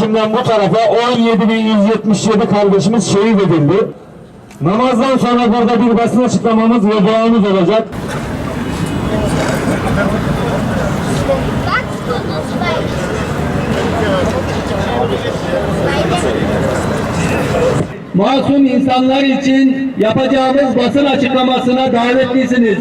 Ekim'den bu tarafa 17.177 kardeşimiz şehit edildi. Namazdan sonra burada bir basın açıklamamız ve duamız olacak. Masum insanlar için yapacağımız basın açıklamasına davetlisiniz.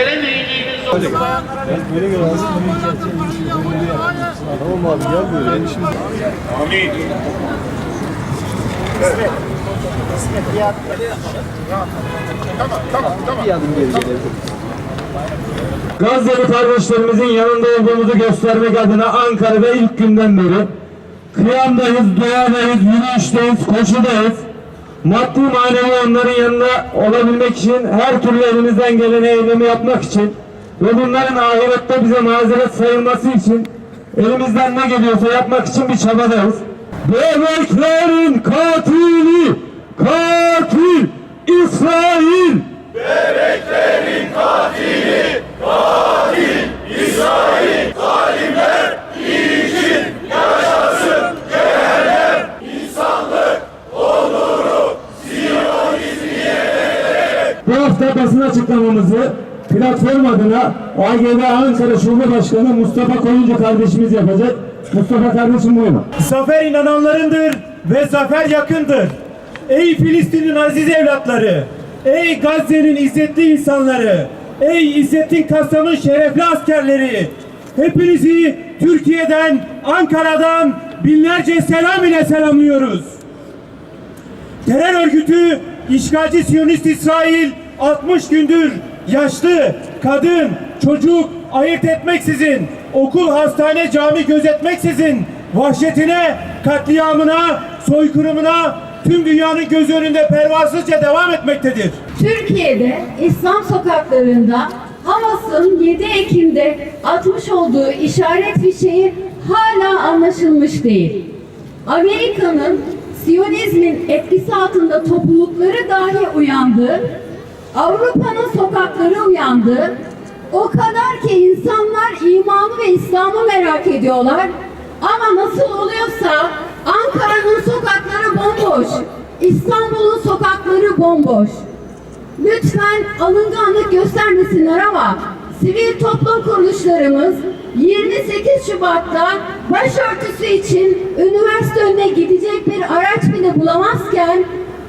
Gelemeyeceğimiz zor. Gazze'li kardeşlerimizin yanında olduğumuzu göstermek adına Ankara'da ilk günden beri kıyamdayız, duadayız, yürüyüşteyiz, koşudayız. Maddi manevi onların yanında olabilmek için her türlü elimizden gelen eylemi yapmak için ve bunların ahirette bize mazeret sayılması için elimizden ne geliyorsa yapmak için bir çabadayız. Bebeklerin katili, katil İsrail! Bu hafta basın açıklamamızı platform adına AGV Ankara Şube Başkanı Mustafa Koyuncu kardeşimiz yapacak. Mustafa kardeşim buyurun. Zafer inananlarındır ve zafer yakındır. Ey Filistin'in aziz evlatları, ey Gazze'nin izzetli insanları, ey İzzettin Kastam'ın şerefli askerleri, hepinizi Türkiye'den, Ankara'dan binlerce selam ile selamlıyoruz. Terör örgütü işgalci Siyonist İsrail 60 gündür yaşlı, kadın, çocuk ayırt etmeksizin, okul, hastane, cami gözetmeksizin vahşetine, katliamına, soykırımına tüm dünyanın göz önünde pervasızca devam etmektedir. Türkiye'de İslam sokaklarında Hamas'ın 7 Ekim'de atmış olduğu işaret fişeği hala anlaşılmış değil. Amerika'nın Siyonizmin etkisi altında toplulukları dahi uyandı. Avrupa'nın sokakları uyandı. O kadar ki insanlar imanı ve İslam'ı merak ediyorlar. Ama nasıl oluyorsa Ankara'nın sokakları bomboş. İstanbul'un sokakları bomboş. Lütfen alınganlık göstermesinler ama sivil toplum kuruluşlarımız 28 Şubat'ta başörtüsü için üniversite önüne gidecek bir araç bile bulamazken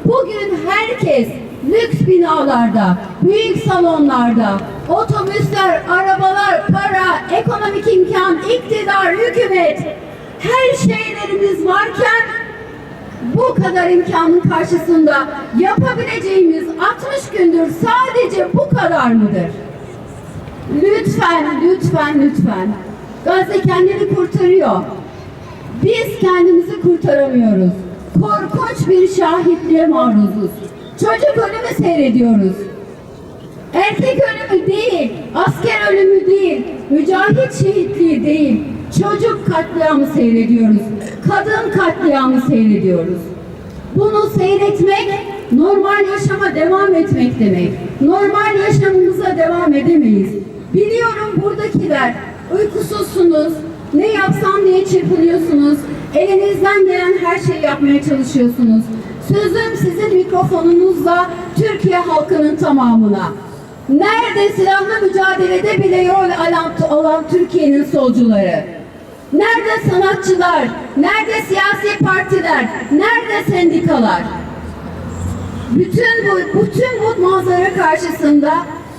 bugün herkes lüks binalarda, büyük salonlarda, otobüsler, arabalar, para, ekonomik imkan, iktidar, hükümet her şeylerimiz varken bu kadar imkanın karşısında yapabileceğimiz 60 gündür sadece bu kadar mıdır? Lütfen, lütfen, lütfen. Gazze kendini kurtarıyor. Biz kendimizi kurtaramıyoruz. Korkunç bir şahitliğe maruzuz. Çocuk ölümü seyrediyoruz. Erkek ölümü değil, asker ölümü değil, mücahit şehitliği değil, çocuk katliamı seyrediyoruz. Kadın katliamı seyrediyoruz. Bunu seyretmek normal yaşama devam etmek demek. Normal yaşamımıza devam edemeyiz. Biliyorum buradakiler uykusuzsunuz, ne yapsam diye çırpınıyorsunuz, elinizden gelen her şeyi yapmaya çalışıyorsunuz. Sözüm sizin mikrofonunuzla Türkiye halkının tamamına. Nerede silahlı mücadelede bile rol alan, olan Türkiye'nin solcuları? Nerede sanatçılar? Nerede siyasi partiler? Nerede sendikalar? Bütün bu, bütün bu manzara karşısında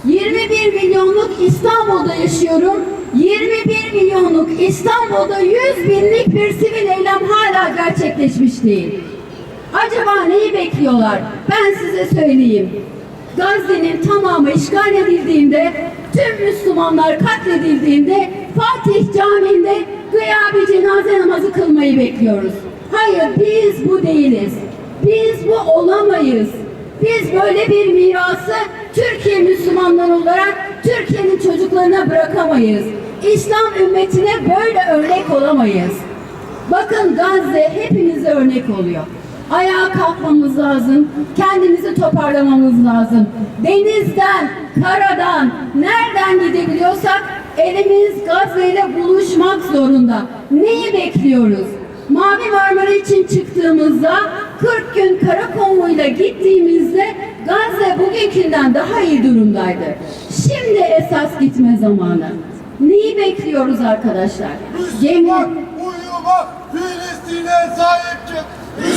21 milyonluk İstanbul'da yaşıyorum. 21 milyonluk İstanbul'da 100 binlik bir sivil eylem hala gerçekleşmiş değil. Acaba neyi bekliyorlar? Ben size söyleyeyim. Gazze'nin tamamı işgal edildiğinde, tüm Müslümanlar katledildiğinde Fatih Camii'nde gıyabi cenaze namazı kılmayı bekliyoruz. Hayır biz bu değiliz. Biz bu olamayız. Biz böyle bir mirası Türkiye Müslümanları olarak Türkiye'nin çocuklarına bırakamayız. İslam ümmetine böyle örnek olamayız. Bakın Gazze hepimize örnek oluyor. Ayağa kalkmamız lazım, kendimizi toparlamamız lazım. Denizden, karadan, nereden gidebiliyorsak elimiz Gazze ile buluşmak zorunda. Neyi bekliyoruz? Mavi Marmara için çıktığımızda 40 gün kara konvoyla gittiğimizde Gazze bugünkünden daha iyi durumdaydı. Şimdi esas gitme zamanı. Neyi bekliyoruz arkadaşlar? Gemi, Müslüman uyuma Filistin'e sahip.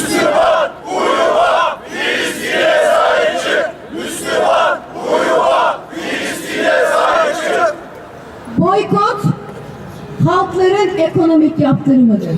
Müslüman uyuma Filistin'e sahip çık. Müslüman uyuma Filistin'e sahip çık. Boykot halkların ekonomik yaptırımıdır.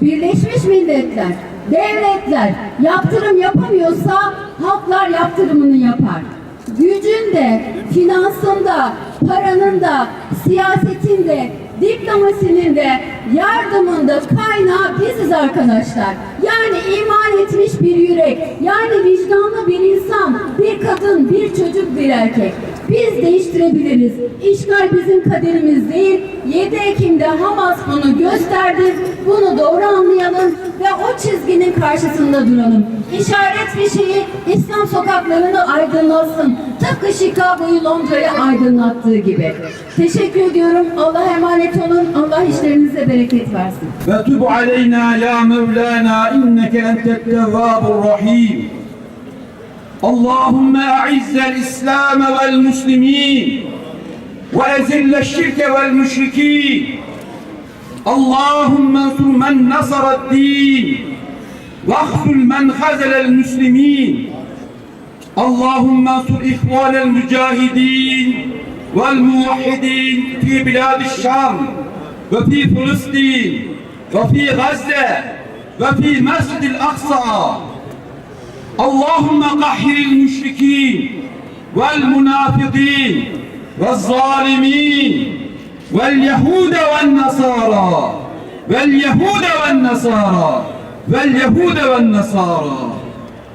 Birleşmiş Milletler, devletler yaptırım yapamıyorsa halklar yaptırımını yapar. Gücün de, finansın da, paranın da, siyasetin de, diplomasinin de, yardımın da kaynağı biziz arkadaşlar. Yani iman etmiş bir yürek, yani vicdanlı bir insan, bir kadın, bir çocuk, bir erkek. Biz değiştirebiliriz. İşgal bizim kaderimiz değil. 7 Ekim'de Hamas bunu gösterdi. Bunu doğru anlayalım ve o çizginin karşısında duralım. İşaret fişeği İslam sokaklarını aydınlatsın. Tıpkı Chicago'yu Londra'yı aydınlattığı gibi. Teşekkür ediyorum. Allah'a emanet olun. Allah işlerinize bereket bereket versin. Ve tub aleyna ya Mevlana inneke entet tevvabur rahim. Allahümme a'izzel İslam vel muslimin ve ezille şirke vel müşrikin. Allahümme ensur men nasarat din ve ahzul men hazelel müslimin. Allahümme ensur ihvanel mücahidin vel muvahhidin Şam. وفي فلسطين وفي غزة وفي مسجد الأقصى. اللهم قهر المشركين والمنافقين والظالمين واليهود والنصارى واليهود والنصارى واليهود والنصارى.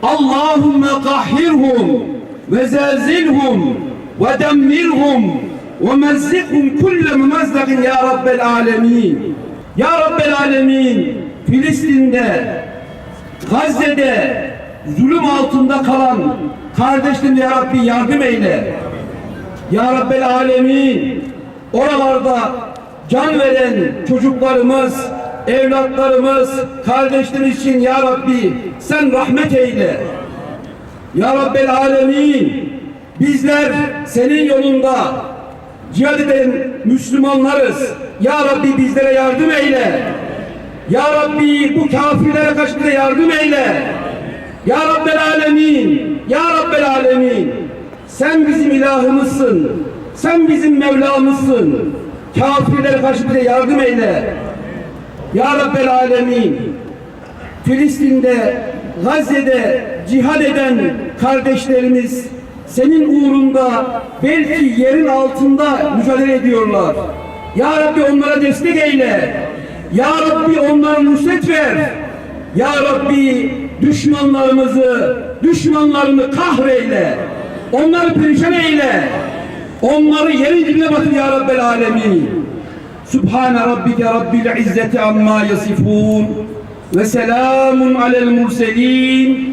اللهم قهرهم وزلزلهم ودمرهم ومزقهم كل ممزق يا رب العالمين Ya Rabbel Alemin Filistin'de Gazze'de zulüm altında kalan kardeşlerine Ya Rabbi yardım eyle. Ya Rabbel Alemin oralarda can veren çocuklarımız, evlatlarımız, kardeşlerimiz için Ya Rabbi sen rahmet eyle. Ya Rabbel Alemin bizler senin yolunda cihad eden Müslümanlarız. Ya Rabbi bizlere yardım eyle. Ya Rabbi bu kafirlere karşı bize yardım eyle. Ya Rabbel Alemin, Ya Rabbel Alemin. Sen bizim ilahımızsın. Sen bizim Mevlamızsın. Kafirlere karşı bize yardım eyle. Ya Rabbel Alemin. Filistin'de, Gazze'de cihad eden kardeşlerimiz senin uğrunda belki yerin altında mücadele ediyorlar. Ya Rabbi onlara destek eyle. Ya Rabbi onlara nusret ver. Ya Rabbi düşmanlarımızı, düşmanlarını kahreyle. Onları perişan eyle. Onları yerin dibine batır ya Rabbel Alemin. Sübhane Rabbike Rabbil İzzeti amma yasifun. Ve selamun alel murselin.